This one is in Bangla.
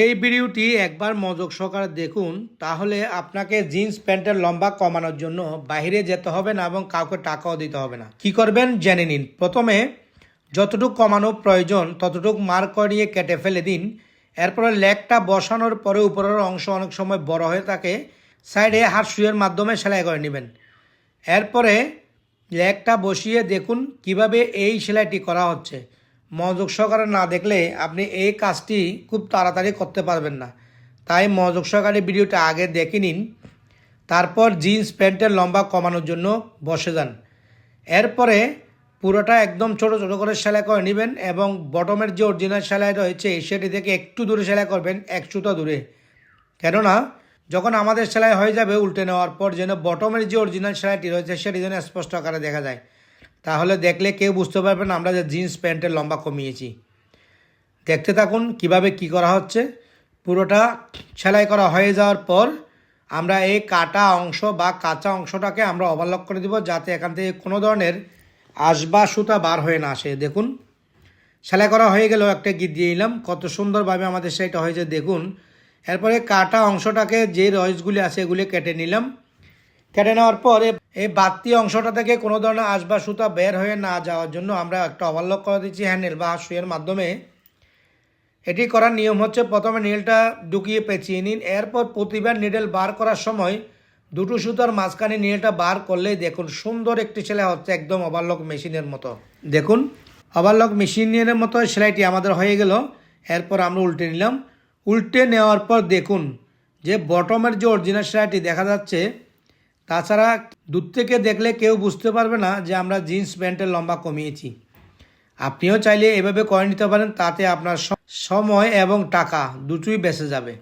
এই ভিডিওটি একবার মনোযোগ সহকারে দেখুন, তাহলে আপনাকে জিন্স প্যান্টের লম্বা কমানোর জন্য বাইরে যেতে হবে না এবং কাউকে টাকাও দিতে হবে না। কি করবেন? জেনে নিন। প্রথমে, যতটুকু কমানো প্রয়োজন, ততটুকু মার্ক করিয়ে কেটে ফেলে দিন। এরপরে লেগটা বসানোর পরে উপরের অংশ অনেক সময় বড় হয়ে থাকে, সাইডে হাত সুইয়ের মাধ্যমে সেলাই করে নেবেন। এরপরে লেগটা বসিয়ে দেখুন কীভাবে এই সেলাইটি করা হচ্ছে। মনোযোগ সহকারে না দেখলে আপনি এই কাজটি খুব তাড়াতাড়ি করতে পারবেন না। তাই মনোযোগ সহকারে ভিডিওটা আগে দেখে নিন, তারপর জিন্স প্যান্টের লম্বা কমানোর জন্য বসে যান। এরপরে পুরোটা একদম ছোট ছোট করে সেলাই করে নেবেন এবং বটমের যে অরিজিনাল সেলাই রয়েছে সেটি থেকে একটু দূরে সেলাই করবেন, এক সুতা দূরে। কেননা, যখন আমাদের সেলাই হয়ে যাবে উল্টে নেওয়ার পর যেন বটমের যে অরিজিনাল সেলাইটি রয়েছে সেটি যেন স্পষ্ট আকারে দেখা যায়। তাহলে দেখলে কেউ বুঝতে পারবেন আমরা যে জিন্স প্যান্টের লম্বা কমিয়েছি। দেখতে থাকুন কীভাবে কি করা হচ্ছে। পুরোটা সেলাই করা হয়ে যাওয়ার পর আমরা এই কাটা অংশ বা কাঁচা অংশটাকে আমরা ওভারলক করে দিব, যাতে এখান থেকে কোনো ধরনের আসবা সুতা বার হয়ে না আসে। দেখুন, সেলাই করা হয়ে গেলেও একটা গিট দিয়ে নিলাম। কত সুন্দরভাবে আমাদের সেটা হয়েছে, দেখুন। এরপরে কাটা অংশটাকে যে রয়েসগুলি আছে, এগুলি কেটে নিলাম। কেটে নেওয়ার পর এই বাড়তি অংশটা থেকে কোনো ধরনের আসবা সুতা বের হয়ে না যাওয়ার জন্য আমরা একটা ওভারলক করে দিচ্ছি হ্যান্ডেল বা সুইয়ের মাধ্যমে। এটি করার নিয়ম হচ্ছে প্রথমে নীলটা ঢুকিয়ে পেঁচিয়ে নিন। এরপর প্রতিবার নিডেল বার করার সময় দুটো সুতার মাঝখানে নীলটা বার করলেই দেখুন সুন্দর একটি সেলাই হচ্ছে একদম ওভারলক মেশিনের মতো। দেখুন ওভারলক মেশিনের মতো সেলাইটি আমাদের হয়ে গেল। এরপর আমরা উল্টে নিলাম। উল্টে নেওয়ার পর দেখুন যে বটমের যে অরিজিনাল সেলাইটি দেখা যাচ্ছে তাছাড়া দূর থেকে দেখলে কেউ বুঝতে পারবে না যে আমরা জিন্স প্যান্টের লম্বা কমিয়েছি। আপনিও চাইলে এভাবে করে নিতে পারেন, তাতে আপনার সময় এবং টাকা দুটোই বেঁচে যাবে।